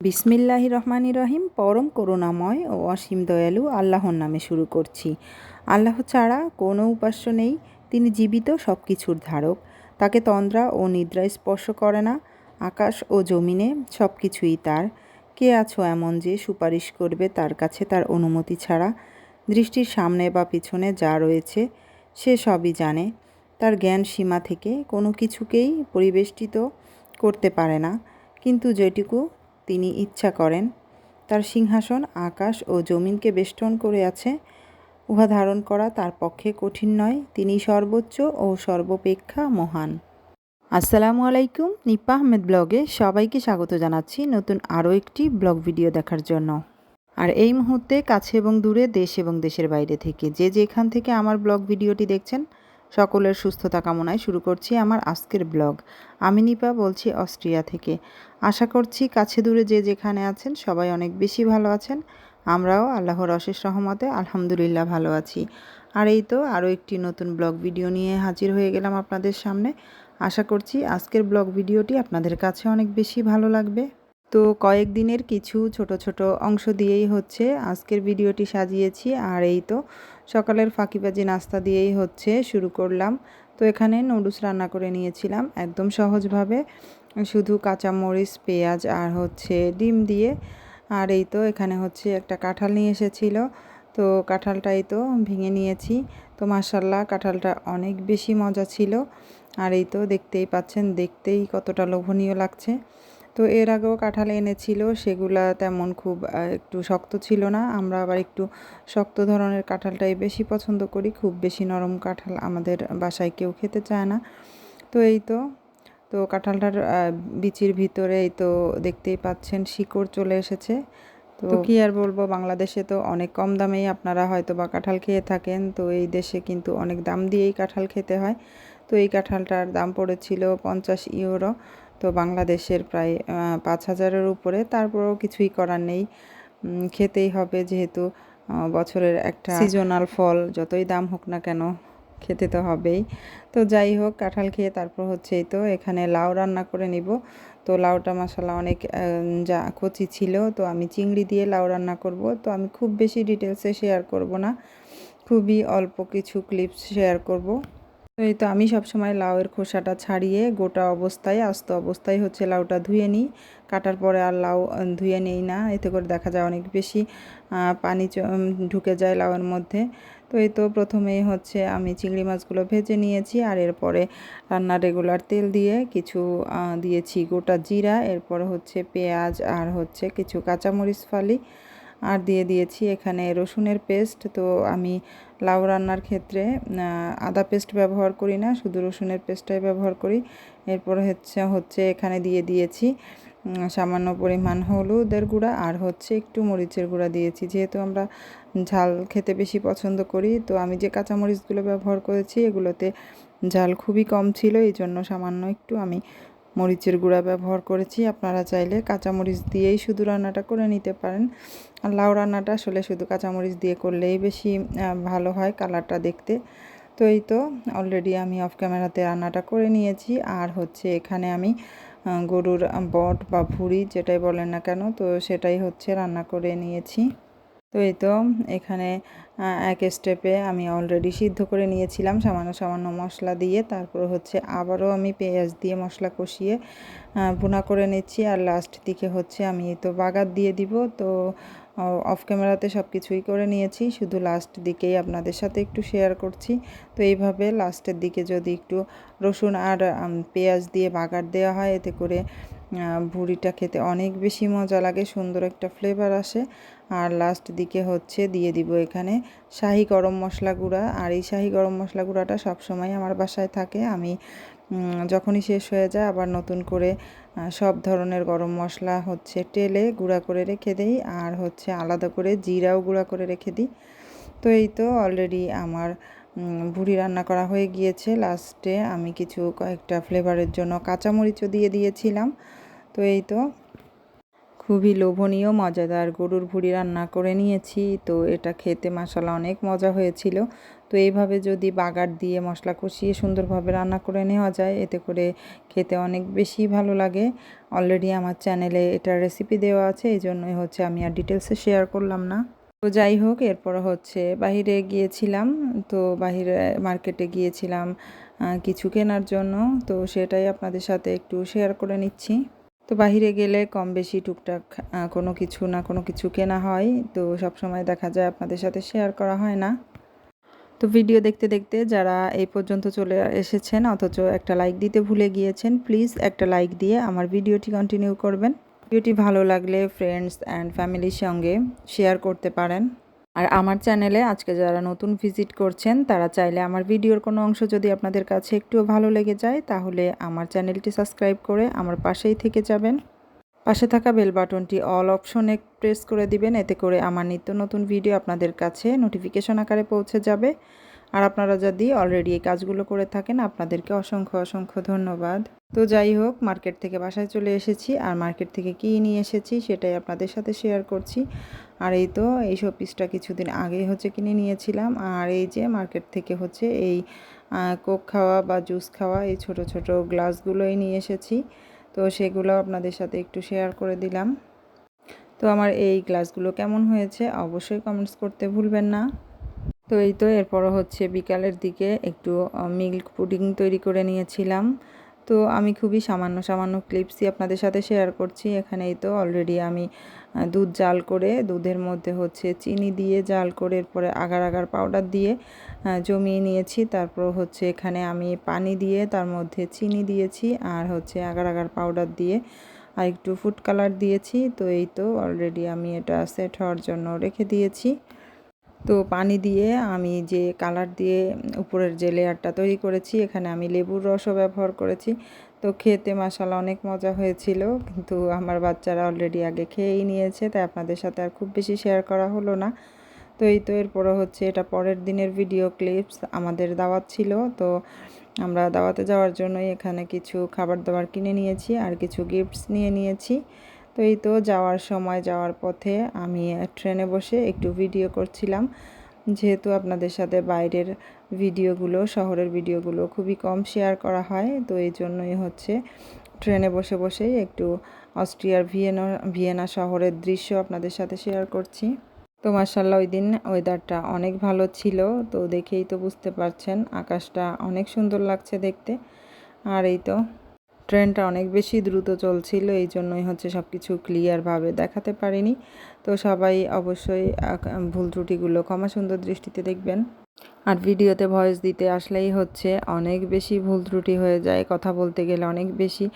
বিসমিল্লাহি রহমানি রহিম, পরম করুণাময় ও অসীম দয়ালু আল্লাহর নামে শুরু করছি। আল্লাহ ছাড়া কোনো উপাস্য নেই, তিনি জীবিত সব কিছুর ধারক। তাকে তন্দ্রা ও নিদ্রা স্পর্শ করে না, আকাশ ও জমিনে সব কিছুই তার। কে আছো এমন যে সুপারিশ করবে তার কাছে তার অনুমতি ছাড়া? দৃষ্টির সামনে বা পিছনে যা রয়েছে, সে সবই জানে। তার জ্ঞান সীমা থেকে কোনো কিছুকেই পরিবেষ্টিত করতে পারে না। কিন্তু যেটুকু তিনি ইচ্ছা করেন। তার সিংহাসন, আকাশ ও জমিনকে বেষ্টন করে আছে। উহা ধারণ করা তার পক্ষে কঠিন নয়। তিনি সর্বোচ্চ ও সর্বপেক্ষা মহান। আসসালামু আলাইকুম নিপা আহমেদ ব্লগে সবাইকে স্বাগত জানাচ্ছি নতুন আরও একটি ব্লগ ভিডিও দেখার জন্য। আর এই মুহূর্তে কাছে এবং দূরে, দেশ এবং দেশের বাইরে থেকে যে যেখান থেকে আমার ব্লগ ভিডিওটি দেখছেন সকলের সুস্থতা কামনায় শুরু করছি আমার আজকের ব্লগ। আমি নিপা বলছি অস্ট্রিয়া থেকে। আশা করছি কাছে দূরে যে যেখানে আছেন সবাই অনেক বেশি ভালো আছেন। আমরাও আল্লাহর অশেষ রহমতে আলহামদুলিল্লাহ ভালো আছি। আর এই তো আরও একটি নতুন ব্লগ ভিডিও নিয়ে হাজির হয়ে গেলাম আপনাদের সামনে। আশা করছি আজকের ব্লগ ভিডিওটি আপনাদের কাছে অনেক বেশি ভালো লাগবে। তো কয়েকদিনের কিছু ছোট ছোট অংশ দিয়েই হচ্ছে আজকের ভিডিওটি সাজিয়েছি। আর এই তো সকালের ফাঁকিবাজি নাস্তা দিয়েই হচ্ছে শুরু করলাম। তো এখানে নুডলস রান্না করে নিয়েছিলাম একদম সহজভাবে। শুধু কাঁচামরিচ, পেঁয়াজ আর হচ্ছে ডিম দিয়ে। আর এই তো এখানে হচ্ছে একটা কাঁঠাল নিয়ে এসেছিল। তো কাঁঠালটাই তো ভেঙে নিয়েছি। তো মাসাল্লাহ কাঁঠালটা অনেক বেশি মজা ছিল। আর এই তো দেখতেই পাচ্ছেন, দেখতেই কতটা লোভনীয় লাগছে। তো এর আগেও কাঁঠাল এনেছিল, সেগুলা তেমন খুব একটু শক্ত ছিল না। আমরা আবার একটু শক্ত ধরনের কাঁঠালটাই বেশি পছন্দ করি, খুব বেশি নরম কাঁঠাল আমাদের বাসায় কেউ খেতে চায় না। তো এই তো তো কাঁঠালটার বিচির ভিতরে এই তো দেখতেই পাচ্ছেন শিকড় চলে এসেছে। তো কি আর বলব, বাংলাদেশে তো অনেক কম দামেই আপনারা হয়তো বা কাঁঠাল খেয়ে থাকেন। তো এই দেশে কিন্তু অনেক দাম দিয়েই কাঁঠাল খেতে হয়। তো এই কাঁঠালটার দাম পড়েছিল পঞ্চাশ ইউরো। তো বাংলাদেশের প্রায় পাঁচ হাজারের উপরে। তারপরেও কিছুই করার নেই। খেতেই হবে যেহেতু বছরের একটা সিজনাল ফল, যতই দাম হোক না কেন, খেতে তো হবেই। তো যাই হোক, কাঁঠাল খেয়ে তারপর হচ্ছে তো, এখানে লাউ রান্না করে নিব। তো লাউটা মশলা অনেক যা কচি ছিল, তো আমি চিংড়ি দিয়ে লাউ রান্না করব। তো আমি খুব বেশি ডিটেলসে শেয়ার করব না। খুবই অল্প কিছু ক্লিপস শেয়ার করব। তো এই তো আমি সবসময় লাউয়ের খোসাটা ছাড়িয়ে গোটা অবস্থায়, আস্ত অবস্থায় হচ্ছে লাউটা ধুয়ে নিই। কাটার পরে আর লাউ ধুয়ে নেই না, এতে করে দেখা যায় অনেক বেশি পানি ঢুকে যায় লাউয়ের মধ্যে। তো এই তো প্রথমেই হচ্ছে আমি চিংড়ি মাছগুলো ভেজে নিয়েছি আর এরপরে রান্নার রেগুলার তেল দিয়ে কিছু দিয়েছি গোটা জিরা, এরপরে হচ্ছে পেঁয়াজ আর হচ্ছে কিছু কাঁচামরিচ ফালি। আর দিয়ে দিয়েছি এখানে রসুনের পেস্ট। তো আমি লাউ রান্নার ক্ষেত্রে আদা পেস্ট ব্যবহার করি না, শুধু রসুনের পেস্টটাই ব্যবহার করি। এরপর হচ্ছে হচ্ছে এখানে দিয়ে দিয়েছি সামান্য পরিমাণ হলুদের গুঁড়া আর হচ্ছে একটু মরিচের গুঁড়া দিয়েছি। যেহেতু আমরা ঝাল খেতে বেশি পছন্দ করি, তো আমি যে কাঁচামরিচগুলো ব্যবহার করেছি, এগুলোতে ঝাল খুবই কম ছিল এই জন্য সামান্য একটু আমি মরিচের গুঁড়া ব্যবহার করেছি। আপনারা চাইলে কাঁচামরিচ দিয়েই শুধু রান্নাটা করে নিতে পারেন। আর লাউ রান্নাটা আসলে শুধু কাঁচামরিচ দিয়ে করলেই বেশি ভালো হয় কালারটা দেখতে। তো এই তো অলরেডি আমি অফ ক্যামেরাতে রান্নাটা করে নিয়েছি। আর হচ্ছে এখানে আমি গরুর বট বা ভুড়ি যেটাই বলেন না কেন, তো সেটাই হচ্ছে রান্না করে নিয়েছি। তো এই তো এখানে এক স্টেপে আমি অলরেডি সিদ্ধ করে নিয়েছিলাম সামান্য সামান্য মশলা দিয়ে। তারপর হচ্ছে আবারও আমি পেঁয়াজ দিয়ে মশলা কষিয়ে ভুনা করে নিচ্ছি। আর লাস্ট দিকে হচ্ছে আমি তো বাগার দিয়ে দিব। তো অফ ক্যামেরাতে সব কিছুই করে নিয়েছি। শুধু লাস্ট দিকেই আপনাদের সাথে একটু শেয়ার করছি। তো এইভাবে লাস্টের দিকে যদি একটু রসুন আর পেঁয়াজ দিয়ে বাগার দেওয়া হয়, এতে করে ভুড়িটা খেতে অনেক বেশি মজা লাগে, সুন্দর একটা ফ্লেভার আসে। আর লাস্ট দিকে হচ্ছে দিয়ে দিব এখানে শাহি গরম মশলা গুঁড়া। আর এই শাহি গরম মশলা গুঁড়াটা সবসময় আমার বাসায় থাকে। আমি যখনই শেষ হয়ে যায় আবার নতুন করে সব ধরনের গরম মশলা হচ্ছে টেলে গুঁড়া করে রেখে দিই। আর হচ্ছে আলাদা করে জিরাও গুঁড়া করে রেখে দিই। তো এই তো অলরেডি আমার ভুড়ি রান্না করা হয়ে গিয়েছে। লাস্টে আমি কিছু কয়েকটা ফ্লেভারের জন্য কাঁচামরিচও দিয়ে দিয়েছিলাম। তো এই তো। খুবই লোভনীয়, মজাদার গরুর ভুড়ি রান্না করে নিয়েছি। তো এটা খেতে মশলা অনেক মজা হয়েছিল। তো এইভাবে যদি বাগার দিয়ে মশলা কষিয়ে সুন্দরভাবে রান্না করে নেওয়া যায়, এতে করে খেতে অনেক বেশি ভালো লাগে। অলরেডি আমার চ্যানেলে এটার রেসিপি দেওয়া আছে, এই জন্যই হচ্ছে আমি আর ডিটেলসে শেয়ার করলাম না। তো যাই হোক, এরপর হচ্ছে বাহিরে গিয়েছিলাম। তো বাহিরে মার্কেটে গিয়েছিলাম কিছু কেনার জন্য। তো সেটাই আপনাদের সাথে একটু শেয়ার করে নিচ্ছি। তো বাহিরে গেলে কম বেশি টুকটাক কোনো কিছু না কোনো কিছু কেনা হয়। তো সব সময় দেখা যায় আপনাদের সাথে শেয়ার করা হয় না। তো ভিডিও দেখতে দেখতে যারা এই পর্যন্ত চলে এসেছেন, অথচ একটা লাইক দিতে ভুলে গিয়েছেন প্লিজ একটা লাইক দিয়ে আমার ভিডিওটি কন্টিনিউ করবেন। ভিডিওটি ভালো লাগলে ফ্রেন্ডস অ্যান্ড ফ্যামিলির সঙ্গে শেয়ার করতে পারেন। আর আমার চ্যানেলে আজকে যারা নতুন ভিজিট করছেন, তারা চাইলে আমার ভিডিওর কোনো অংশ যদি আপনাদের কাছে একটুও ভালো লেগে যায়, তাহলে আমার চ্যানেলটি সাবস্ক্রাইব করে আমার পাশেই থেকে যাবেন। পাশে থাকা বেল বাটনটি অল অপশনে প্রেস করে দিবেন, এতে করে আমার নিত্য নতুন ভিডিও আপনাদের কাছে নোটিফিকেশন আকারে পৌঁছে যাবে। আর আপনারা যদি অলরেডি এই কাজগুলো করে থাকেন, আপনাদেরকে অসংখ্য অসংখ্য ধন্যবাদ। তো যাই হোক মার্কেট থেকে বাসায় চলে এসেছি আর মার্কেট থেকে কী নিয়ে এসেছি সেটাই আপনাদের সাথে শেয়ার করছি। আর এই তো এই শোপিসটা কিছুদিন আগেই হচ্ছে কিনে নিয়েছিলাম। আর এই যে মার্কেট থেকে হচ্ছে এই কোক খাওয়া বা জুস খাওয়া এই ছোট ছোট গ্লাসগুলোই নিয়ে এসেছি। তো সেগুলো আপনাদের সাথে একটু শেয়ার করে দিলাম। তো আমার এই গ্লাসগুলো কেমন হয়েছে অবশ্যই কমেন্টস করতে ভুলবেন না। তো এই তো এরপর হচ্ছে বিকালের দিকে একটু মিল্ক পুডিং তৈরি করে নিয়েছিলাম। তো আমি খুবই সামান্য সামান্য ক্লিপসই আপনাদের সাথে শেয়ার করছি। এখানেই তো অলরেডি আমি দুধ জাল করে, দুধের মধ্যে হচ্ছে চিনি দিয়ে জাল করে, এরপরে আগার আগার পাউডার দিয়ে জমিয়ে নিয়েছি। তারপর হচ্ছে এখানে আমি পানি দিয়ে তার মধ্যে চিনি দিয়েছি আর হচ্ছে আগার আগার পাউডার দিয়ে, আর একটু ফুড কালার দিয়েছি। তো এই তো অলরেডি আমি এটা সেট হওয়ার জন্য রেখে দিয়েছি। তো পানি দিয়ে আমি যে কালার দিয়ে উপরের যে লেয়ারটা তৈরি করেছি, এখানে আমি লেবুর রসও ব্যবহার করেছি। তো খেতে মশালা অনেক মজা হয়েছিল, কিন্তু আমার বাচ্চারা অলরেডি আগে খেয়েই নিয়েছে, তাই আপনাদের সাথে আর খুব বেশি শেয়ার করা হলো না। তো এই তো এরপরে হচ্ছে এটা পরের দিনের ভিডিও ক্লিপস আমাদের দাওয়াত ছিল। তো আমরা দাওয়াতে যাওয়ার জন্যই এখানে কিছু খাবার দাবার কিনে নিয়েছি আর কিছু গিফটস নিয়ে নিয়েছি। তো এই তো যাওয়ার সময় যাওয়ার পথে আমি ট্রেনে বসে একটু ভিডিও করছিলাম। যেহেতু আপনাদের সাথে বাইরের ভিডিওগুলো, শহরের ভিডিওগুলো খুবই কম শেয়ার করা হয়, তো এই জন্যই হচ্ছে ট্রেনে বসে বসেই একটু অস্ট্রিয়ার ভিয়েনা ভিয়েনা শহরের দৃশ্য আপনাদের সাথে শেয়ার করছি। তো মার্শাল্লাহ ওই দিন ওয়েদারটা অনেক ভালো ছিল, তো দেখেই তো বুঝতে পারছেন, আকাশটা অনেক সুন্দর লাগছে দেখতে। আর এই তো ট্রেনটা অনেক বেশি দ্রুত চলছিল, এই জন্যই হচ্ছে সব কিছু ক্লিয়ারভাবে দেখাতে পারিনি। তো সবাই অবশ্যই ভুল ত্রুটিগুলো ক্ষমা সুন্দর দৃষ্টিতে দেখবেন। আর ভিডিওতে ভয়েস দিতে আসলেই হচ্ছে অনেক বেশি ভুল ত্রুটি হয়ে যায়, কথা বলতে গেলে অনেক বেশি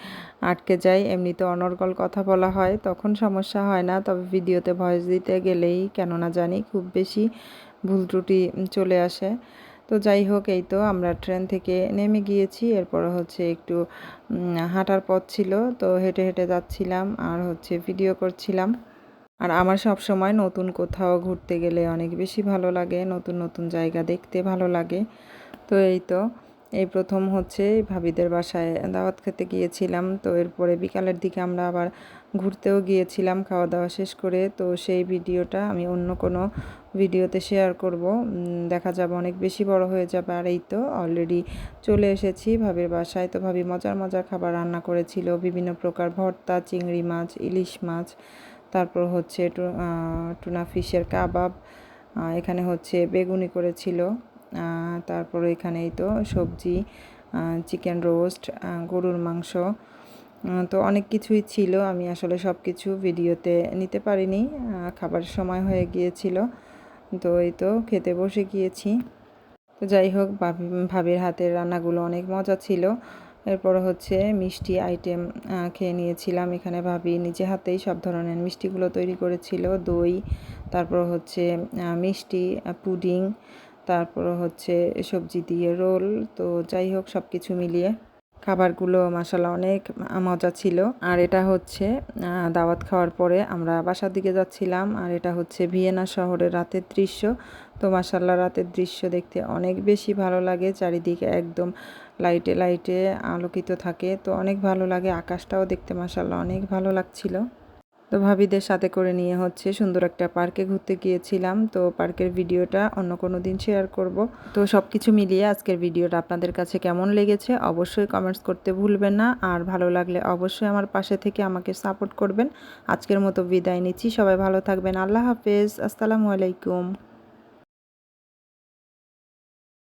আটকে যায়। এমনিতে অনর্গল কথা বলা হয়, তখন সমস্যা হয় না, তবে ভিডিওতে ভয়েস দিতে গেলেই কেননা জানি খুব বেশি ভুল ত্রুটি চলে আসে। তো যাই হোক, এই তো আমরা ট্রেন থেকে নেমে গিয়েছি। এরপর হচ্ছে একটু হাঁটার পথ ছিল, তো হেঁটে হেঁটে যাচ্ছিলাম আর হচ্ছে ভিডিও করছিলাম। আর আমার সব সময় নতুন কোথাও ঘুরতে গেলে অনেক বেশি ভালো লাগে, নতুন নতুন জায়গা দেখতে ভালো লাগে। তো এই তো, এই প্রথম হচ্ছে ভাবিদের বাসায় দাওয়াত খেতে গিয়েছিলাম। তো এরপরে বিকালের দিকে আমরা আবার ঘুরতেও গিয়েছিলাম খাওয়া দাওয়া শেষ করে। তো সেই ভিডিওটা আমি অন্য কোনো ভিডিওতে শেয়ার করব। দেখা যাবে অনেক বেশি বড় হয়ে যাবে। আর এই তো অলরেডি চলে এসেছি ভাবির বাসায়। তো ভাবি মজার মজার খাবার রান্না করেছিল। বিভিন্ন প্রকার ভর্তা, চিংড়ি মাছ, ইলিশ মাছ, তারপর হচ্ছে টুনা ফিশের কাবাব এখানে হচ্ছে বেগুনি করেছিল। তারপর এখানেই তো সবজি চিকেন রোস্ট গরুর মাংস তো অনেক কিছুই ছিল। আমি আসলে সব কিছু ভিডিওতে নিতে পারিনি। খাবার সময় হয়ে গিয়েছিল। তো এই তো খেতে বসে গিয়েছি। তো যাই হোক ভাবির হাতের রান্নাগুলো অনেক মজা ছিল। এরপর হচ্ছে মিষ্টি আইটেম খেয়ে নিয়েছিলাম। এখানে ভাবি নিজে হাতেই সব ধরনের মিষ্টিগুলো তৈরি করেছিল। দই, তারপর হচ্ছে মিষ্টি পুডিং, তারপর হচ্ছে সবজি দিয়ে রোল। তো যাই হোক সব কিছু মিলিয়ে খাবারগুলো মাসালা অনেক মজা ছিল। আর এটা হচ্ছে দাওয়াত খাওয়ার পরে আমরা বাসার দিকে যাচ্ছিলাম। আর এটা হচ্ছে ভিয়েনা শহরের রাতের দৃশ্য। তো মাসাল্লাহ রাতের দৃশ্য দেখতে অনেক বেশি ভালো লাগে। চারিদিকে একদম লাইটে লাইটে আলোকিত থাকে। তো অনেক ভালো লাগে। আকাশটাও দেখতে মাসাল্লাহ অনেক ভালো লাগছিল। তো ভাবিদের সাথে করে নিয়ে হচ্ছে সুন্দর একটা পার্কে ঘুরতে গিয়েছিলাম। তো পার্কের ভিডিওটা অন্য কোনো দিন শেয়ার করব। তো সব কিছু মিলিয়ে আজকের ভিডিওটা আপনাদের কাছে কেমন লেগেছে অবশ্যই কমেন্টস করতে ভুলবেন না। আর ভালো লাগলে অবশ্যই আমার পাশে থেকে আমাকে সাপোর্ট করবেন। আজকের মতো বিদায় নিচ্ছি। সবাই ভালো থাকবেন। আল্লাহ হাফেজ। আসসালামু আলাইকুম।